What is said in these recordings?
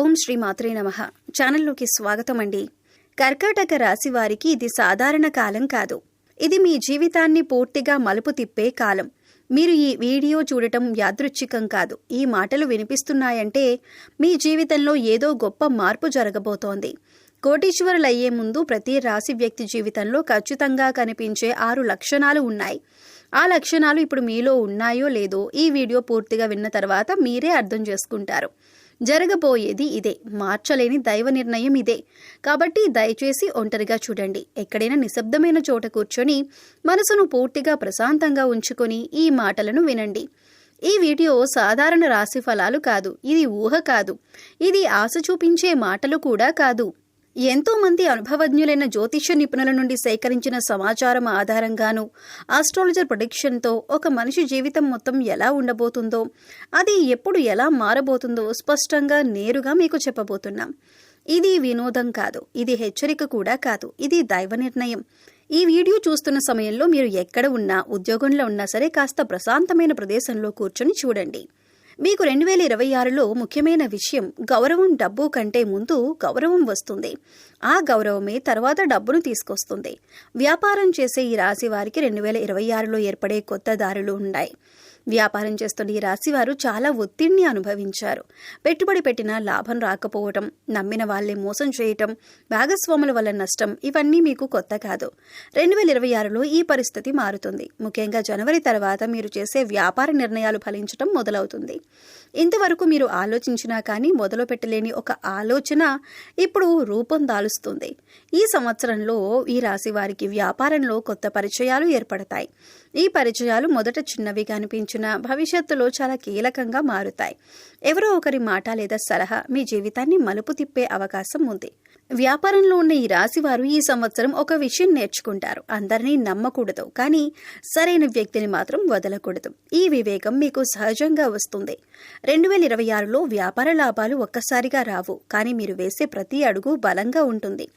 ఓం శ్రీ మాత్రే నమ. ఛానల్లోకి స్వాగతం అండి కర్కాటక రాశి వారికి ఇది సాధారణ కాలం కాదు. ఇది మీ జీవితాన్ని పూర్తిగా మలుపు తిప్పే కాలం. మీరు ఈ వీడియో చూడటం యాదృచ్ఛికం కాదు. ఈ మాటలు వినిపిస్తున్నాయంటే మీ జీవితంలో ఏదో గొప్ప మార్పు జరగబోతోంది. కోటీశ్వరులయ్యే ముందు ప్రతి రాశి వ్యక్తి జీవితంలో ఖచ్చితంగా కనిపించే ఆరు లక్షణాలు ఉన్నాయి. ఆ లక్షణాలు ఇప్పుడు మీలో ఉన్నాయో లేదో ఈ వీడియో పూర్తిగా విన్న తర్వాత మీరే అర్థం చేసుకుంటారు. జరగబోయేది ఇదే. మార్చలేని దైవ నిర్ణయం ఇదే. కాబట్టి దయచేసి ఒంటరిగా చూడండి. ఎక్కడైనా నిశ్శబ్దమైన చోట కూర్చొని మనసును పూర్తిగా ప్రశాంతంగా ఉంచుకొని ఈ మాటలను వినండి. ఈ వీడియో సాధారణ రాశి ఫలాలు కాదు. ఇది ఊహ కాదు. ఇది ఆశ చూపించే మాటలు కూడా కాదు. ఎంతోమంది అనుభవజ్ఞులైన జ్యోతిష్య నిపుణుల నుండి సేకరించిన సమాచారం ఆధారంగాను ఆస్ట్రాలజర్ ప్రొడిక్షన్తో ఒక మనిషి జీవితం మొత్తం ఎలా ఉండబోతుందో అది ఎప్పుడు ఎలా మారబోతుందో స్పష్టంగా నేరుగా మీకు చెప్పబోతున్నాం. ఇది వినోదం కాదు ఇది హెచ్చరిక కూడా కాదు ఇది దైవ నిర్ణయం. ఈ వీడియో చూస్తున్న సమయంలో మీరు ఎక్కడ ఉన్నా ఉద్యోగంలో ఉన్నా సరే కాస్త ప్రశాంతమైన ప్రదేశంలో కూర్చొని చూడండి. మీకు రెండు వేల ఇరవై ఆరులో ముఖ్యమైన విషయం గౌరవం డబ్బు కంటే ముందు గౌరవం వస్తుంది. ఆ గౌరవమే తర్వాత డబ్బును తీసుకొస్తుంది. వ్యాపారం చేసే ఈ రాశి వారికి రెండు వేల ఇరవై ఆరులో ఏర్పడే కొత్త దారులు ఉన్నాయి. వ్యాపారం చేస్తున్న ఈ రాశివారు చాలా ఒత్తిడిని అనుభవించారు. పెట్టుబడి పెట్టిన లాభం రాకపోవటం నమ్మిన వాళ్ళే మోసం చేయటం భాగస్వాముల వల్ల నష్టం ఇవన్నీ మీకు కొత్త కాదు. రెండు వేల ఇరవై ఆరులో ఈ పరిస్థితి మారుతుంది. ముఖ్యంగా జనవరి తర్వాత మీరు చేసే వ్యాపార నిర్ణయాలు ఫలించటం మొదలవుతుంది. ఇంతవరకు మీరు ఆలోచించినా కానీ మొదలు పెట్టలేని ఒక ఆలోచన ఇప్పుడు రూపం దాలుస్తుంది. ఈ సంవత్సరంలో ఈ రాశి వారికి వ్యాపారంలో కొత్త పరిచయాలు ఏర్పడతాయి. ఈ పరిచయాలు మొదట చిన్నవిగా అనిపించిన భవిష్యత్తులో చాలా కీలకంగా మారుతాయి. ఎవరో ఒకరి మాట లేదా సలహా మీ జీవితాన్ని మలుపు తిప్పే అవకాశం ఉంది. వ్యాపారంలో ఉన్న ఈ రాశి వారు ఈ సంవత్సరం ఒక విషయం నేర్చుకుంటారు. అందరినీ నమ్మకూడదు. కానీ సరైన వ్యక్తిని మాత్రం వదలకూడదు. ఈ వివేకం మీకు సహజంగా వస్తుంది. రెండు వేల ఇరవై ఆరులో వ్యాపార లాభాలు ఒక్కసారిగా రావు. కానీ మీరు వేసే ప్రతి అడుగు బలంగా ఉంటుంది.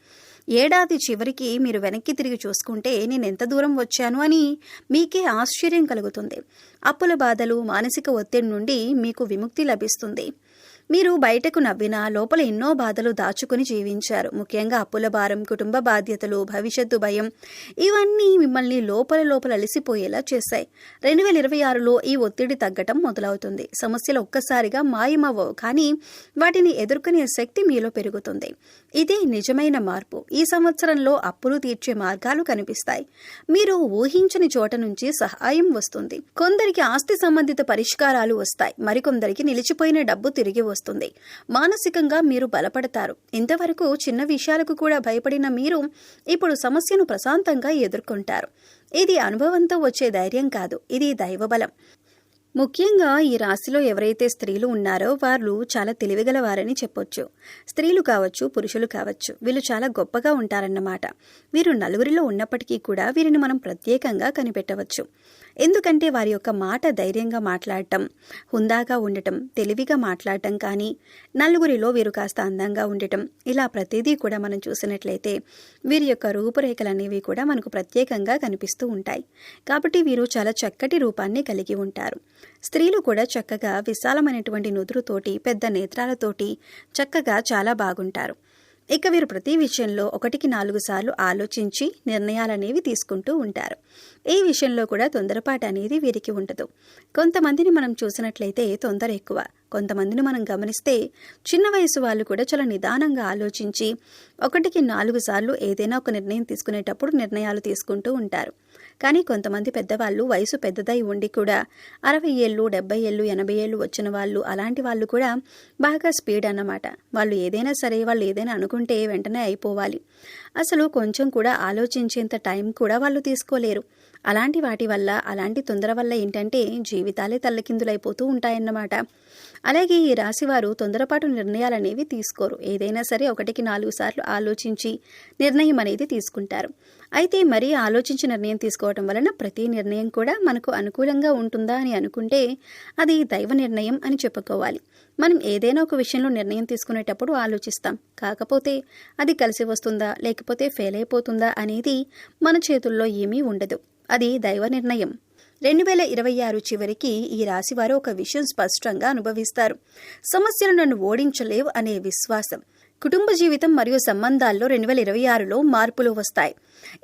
ఏడాది చివరికి మీరు వెనక్కి తిరిగి చూసుకుంటే నేను ఎంత దూరం వచ్చాను అని మీకే ఆశ్చర్యం కలుగుతుంది. అప్పుల బాధలు మానసిక ఒత్తిడి నుండి మీకు విముక్తి లభిస్తుంది. మీరు బయటకు నవ్వినా లోపల ఎన్నో బాధలు దాచుకుని జీవించారు. ముఖ్యంగా అప్పుల భారం కుటుంబ బాధ్యతలు భవిష్యత్తు భయం ఇవన్నీ మిమ్మల్ని లోపల లోపల అలసిపోయేలా చేశాయి. రెండు వేల ఇరవై ఆరులో ఈ ఒత్తిడి తగ్గటం మొదలవుతుంది. సమస్యలు ఒక్కసారిగా మాయమవ్వవు కానీ వాటిని ఎదుర్కొనే శక్తి మీలో పెరుగుతుంది. ఇదే నిజమైన మార్పు. ఈ సంవత్సరంలో అప్పులు తీర్చే మార్గాలు కనిపిస్తాయి. మీరు ఊహించని చోట నుంచి సహాయం వస్తుంది. కొందరికి ఆస్తి సంబంధిత పరిష్కారాలు వస్తాయి. మరికొందరికి నిలిచిపోయిన డబ్బు తిరిగి వస్తుంది. మానసికంగా మీరు బలపడతారు. ఇంతవరకు చిన్న విషయాలకు కూడా భయపడిన మీరు ఇప్పుడు సమస్యను ప్రశాంతంగా ఎదుర్కొంటారు. ఇది అనుభవంతో వచ్చే ధైర్యం కాదు. ఇది దైవబలం. ముఖ్యంగా ఈ రాశిలో ఎవరైతే స్త్రీలు ఉన్నారో వాళ్ళు చాలా తెలివిగల వారని చెప్పొచ్చు. స్త్రీలు కావచ్చు పురుషులు కావచ్చు వీళ్ళు చాలా గొప్పగా ఉంటారన్నమాట. వీరు నలుగురిలో ఉన్నప్పటికీ కూడా వీరిని మనం ప్రత్యేకంగా కనిపెట్టవచ్చు. ఎందుకంటే వారి యొక్క మాట ధైర్యంగా మాట్లాడటం హుందాగా ఉండటం తెలివిగా మాట్లాడటం కానీ నలుగురిలో వీరు కాస్త అందంగా ఉండటం ఇలా ప్రతిదీ కూడా మనం చూసినట్లయితే వీరి యొక్క రూపురేఖలు అనేవి కూడా మనకు ప్రత్యేకంగా కనిపిస్తూ ఉంటాయి. కాబట్టి వీరు చాలా చక్కటి రూపాన్ని కలిగి ఉంటారు. స్త్రీలు కూడా చక్కగా విశాలమైనటువంటి నుదురుతోటి పెద్ద నేత్రాలతోటి చక్కగా చాలా బాగుంటారు. ఇక వీరు ప్రతి విషయంలో ఒకటికి నాలుగు సార్లు ఆలోచించి నిర్ణయాలనేవి తీసుకుంటూ ఉంటారు. ఈ విషయంలో కూడా తొందరపాటు అనేది వీరికి ఉండదు. కొంతమందిని మనం చూసినట్లయితే తొందర ఎక్కువ. కొంతమందిని మనం గమనిస్తే చిన్న వయసు వాళ్ళు కూడా చాలా నిదానంగా ఆలోచించి ఒకటికి నాలుగు సార్లు ఏదైనా ఒక నిర్ణయం తీసుకునేటప్పుడు నిర్ణయాలు తీసుకుంటూ ఉంటారు. కానీ కొంతమంది పెద్దవాళ్ళు వయసు పెద్దదై ఉండి కూడా అరవై ఏళ్ళు డెబ్బై ఏళ్ళు ఎనభై ఏళ్ళు వచ్చిన వాళ్ళు అలాంటి వాళ్ళు కూడా బాగా స్పీడ్ అన్నమాట. వాళ్ళు ఏదైనా సరే వాళ్ళు ఏదైనా అనుకుంటే వెంటనే అయిపోవాలి. అసలు కొంచెం కూడా ఆలోచించేంత టైం కూడా వాళ్ళు తీసుకోలేరు. అలాంటి వాటి వల్ల అలాంటి తొందర వల్ల ఏంటంటే జీవితాలే తల్లకిందులైపోతూ ఉంటాయన్నమాట. అలాగే ఈ రాశివారు తొందరపాటు నిర్ణయాలనేవి తీసుకోరు. ఏదైనా సరే ఒకటికి నాలుగు సార్లు ఆలోచించి నిర్ణయం అనేది తీసుకుంటారు. అయితే మరీ ఆలోచించి నిర్ణయం తీసుకోవటం వలన ప్రతి నిర్ణయం కూడా మనకు అనుకూలంగా ఉంటుందా అని అనుకుంటే అది దైవ నిర్ణయం అని చెప్పుకోవాలి. మనం ఏదైనా ఒక విషయంలో నిర్ణయం తీసుకునేటప్పుడు ఆలోచిస్తాం. కాకపోతే అది కలిసి వస్తుందా లేకపోతే ఫెయిల్ అయిపోతుందా అనేది మన చేతుల్లో ఏమీ ఉండదు. అది దైవ నిర్ణయం. రెండు వేల ఇరవై ఆరు చివరికి ఈ రాశివారు ఒక విషయం స్పష్టంగా అనుభవిస్తారు. సమస్యలు నన్ను ఓడించలేవు అనే విశ్వాసం. కుటుంబ జీవితం మరియు సంబంధాల్లో రెండు వేల ఇరవై ఆరులో మార్పులు వస్తాయి.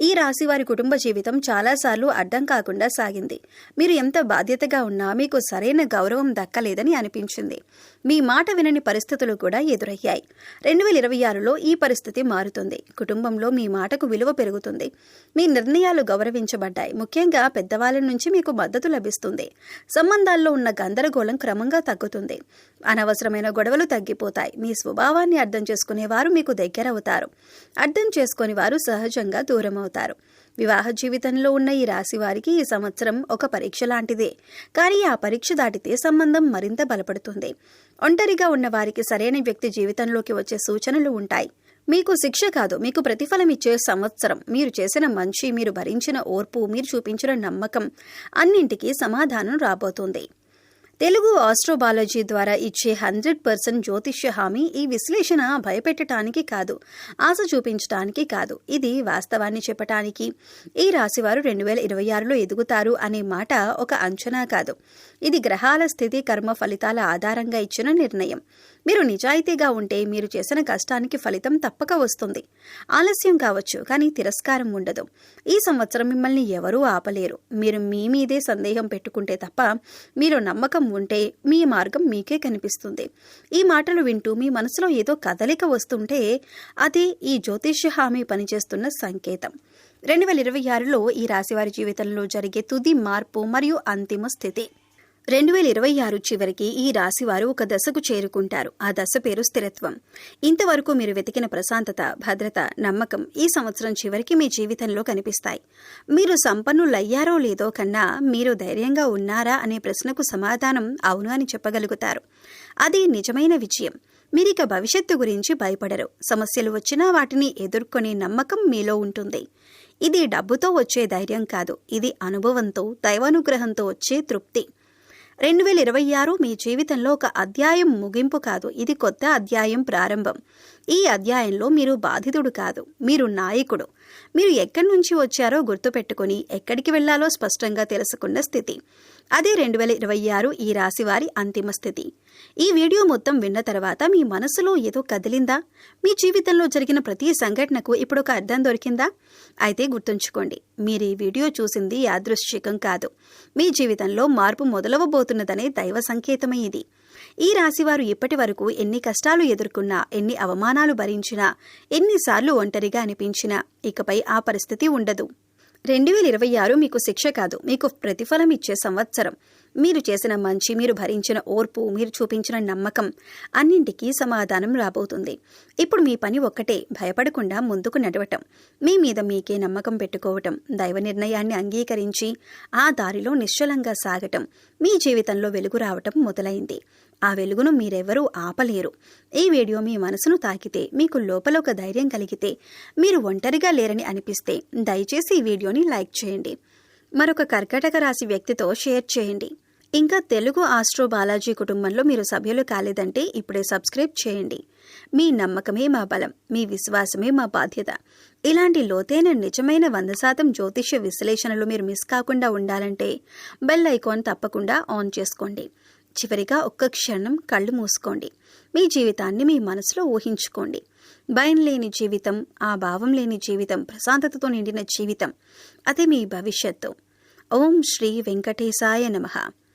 ఈ రాశి వారి కుటుంబ జీవితం చాలాసార్లు అడ్డం కాకుండా సాగింది. మీరు ఎంత బాధ్యతగా ఉన్నా మీకు సరైన గౌరవం దక్కలేదని అనిపించింది. మీ మాట వినని పరిస్థితులు కూడా ఎదురయ్యాయి. రెండు వేల ఇరవై ఆరులో ఈ పరిస్థితి మారుతుంది. కుటుంబంలో మీ మాటకు విలువ పెరుగుతుంది. మీ నిర్ణయాలు గౌరవించబడ్డాయి. ముఖ్యంగా పెద్దవాళ్ళ నుంచి మీకు మద్దతు లభిస్తుంది. సంబంధాల్లో ఉన్న గందరగోళం క్రమంగా తగ్గుతుంది. అనవసరమైన గొడవలు తగ్గిపోతాయి. మీ స్వభావాన్ని అర్థం చేసుకునేవారు మీకు దగ్గరవుతారు. అర్థం చేసుకుని వారు సహజంగా దూరం అవుతారు వివాహ జీవితంలో ఉన్న ఈ రాశి వారికి ఈ సంవత్సరం ఒక పరీక్ష లాంటిదే. కానీ ఆ పరీక్ష దాటితే సంబంధం మరింత బలపడుతుంది. ఒంటరిగా ఉన్న వారికి సరైన వ్యక్తి జీవితంలోకి వచ్చే సూచనలు ఉంటాయి. మీకు శిక్ష కాదు మీకు ప్రతిఫలం ఇచ్చే సంవత్సరం. మీరు చేసిన మంచి మీరు భరించిన ఓర్పు మీరు చూపించిన నమ్మకం అన్నింటికీ సమాధానం రాబోతుంది. తెలుగు ఆస్ట్రోబాలజీ ద్వారా ఇచ్చే హండ్రెడ్ పర్సెంట్ జ్యోతిష్య హామీ ఈ విశ్లేషణ భయపెట్టడానికి కాదు ఆశ చూపించడానికి కాదు. ఇది వాస్తవాన్ని చెప్పటానికి. ఈ రాశివారు రెండు వేల ఇరవై ఆరులో ఎదుగుతారు అనే మాట ఒక అంచనా కాదు. ఇది గ్రహాల స్థితి కర్మ ఫలితాల ఆధారంగా ఇచ్చిన నిర్ణయం. మీరు నిజాయితీగా ఉంటే మీరు చేసిన కష్టానికి ఫలితం తప్పక వస్తుంది. ఆలస్యం కావచ్చు కానీ తిరస్కారం ఉండదు. ఈ సంవత్సరం మిమ్మల్ని ఎవరూ ఆపలేరు. మీరు మీ మీదే సందేహం పెట్టుకుంటే తప్ప మీరు నమ్మకం ఉంటే మీ మార్గం మీకే కనిపిస్తుంది. ఈ మాటలు వింటూ మీ మనసులో ఏదో కదలిక వస్తుంటే అది ఈ జ్యోతిష్య హామీ పనిచేస్తున్న సంకేతం. రెండు వేల ఇరవై ఆరులో ఈ రాశివారి జీవితంలో జరిగే తుది మార్పు మరియు అంతిమ స్థితి. రెండు వేల ఇరవై ఆరు చివరికి ఈ రాశివారు ఒక దశకు చేరుకుంటారు. ఆ దశ పేరు స్థిరత్వం. ఇంతవరకు మీరు వెతికిన ప్రశాంతత భద్రత నమ్మకం ఈ సంవత్సరం చివరికి మీ జీవితంలో కనిపిస్తాయి. మీరు సంపన్నులయ్యారో లేదో కన్నా మీరు ధైర్యంగా ఉన్నారా అనే ప్రశ్నకు సమాధానం అవును అని చెప్పగలుగుతారు. అది నిజమైన విజయం. మీరిక భవిష్యత్తు గురించి భయపడరు. సమస్యలు వచ్చినా వాటిని ఎదుర్కొనే నమ్మకం మీలో ఉంటుంది. ఇది డబ్బుతో వచ్చే ధైర్యం కాదు. ఇది అనుభవంతో దైవానుగ్రహంతో వచ్చే తృప్తి. రెండు వేల ఇరవై ఆరు మీ జీవితంలో ఒక అధ్యాయం ముగింపు కాదు. ఇది కొత్త అధ్యాయం ప్రారంభం. ఈ అధ్యాయంలో మీరు బాధితుడు కాదు మీరు నాయకుడు. మీరు ఎక్కడి నుంచి వచ్చారో గుర్తుపెట్టుకుని ఎక్కడికి వెళ్ళాలో స్పష్టంగా తెలుసుకున్న స్థితి. అదే రెండు వేల ఇరవై ఆరు ఈ రాశి వారి అంతిమ స్థితి. ఈ వీడియో మొత్తం విన్న తర్వాత మీ మనసులో ఏదో కదిలిందా? మీ జీవితంలో జరిగిన ప్రతి సంఘటనకు ఇప్పుడు ఒక అర్థం దొరికిందా? అయితే గుర్తుంచుకోండి మీరు ఈ వీడియో చూసింది యాదృశ్చికం కాదు. మీ జీవితంలో మార్పు మొదలవబోతున్నదనే దైవ సంకేతమే ఇది. ఈ రాశివారు ఇప్పటి వరకు ఎన్ని కష్టాలు ఎదుర్కొన్నా ఎన్ని అవమానాలు భరించినా ఎన్నిసార్లు ఒంటరిగా అనిపించినా ఇకపై ఆ పరిస్థితి ఉండదు. రెండు వేల ఇరవై ఆరు మీకు శిక్ష కాదు మీకు ప్రతిఫలం ఇచ్చే సంవత్సరం. మీరు చేసిన మంచి మీరు భరించిన ఓర్పు మీరు చూపించిన నమ్మకం అన్నింటికీ సమాధానం రాబోతుంది. ఇప్పుడు మీ పని ఒక్కటే భయపడకుండా ముందుకు నడవటం. మీ మీద మీకే నమ్మకం పెట్టుకోవటం దైవ నిర్ణయాన్ని అంగీకరించి ఆ దారిలో నిశ్చలంగా సాగటం మీ జీవితంలో వెలుగు రావటం మొదలైంది. ఆ వెలుగును మీరెవరూ ఆపలేరు. ఈ వీడియో మీ మనసును తాకితే మీకు లోపల ఒక ధైర్యం కలిగితే మీరు ఒంటరిగా లేరని అనిపిస్తే దయచేసి ఈ వీడియోని లైక్ చేయండి. మరొక కర్కటక రాశి వ్యక్తితో షేర్ చేయండి. ఇంకా తెలుగు ఆస్ట్రో బాలాజీ కుటుంబంలో మీరు సభ్యులు కాలేదంటే ఇప్పుడే సబ్స్క్రైబ్ చేయండి. మీ నమ్మకమే మా బలం మీ విశ్వాసమే మా బాధ్యత. ఇలాంటి లోతైన నిజమైన వంద శాతం జ్యోతిష్య విశ్లేషణలు మీరు మిస్ కాకుండా ఉండాలంటే బెల్ ఐకాన్ తప్పకుండా ఆన్ చేసుకోండి. చివరిగా ఒక్క క్షణం కళ్ళు మూసుకోండి. మీ జీవితాన్ని మీ మనసులో ఊహించుకోండి. భయం లేని జీవితం ఆ భావం లేని జీవితం ప్రశాంతతతో నిండిన జీవితం అదే మీ భవిష్యత్తు. ఓం శ్రీ వెంకటేశాయ నమః.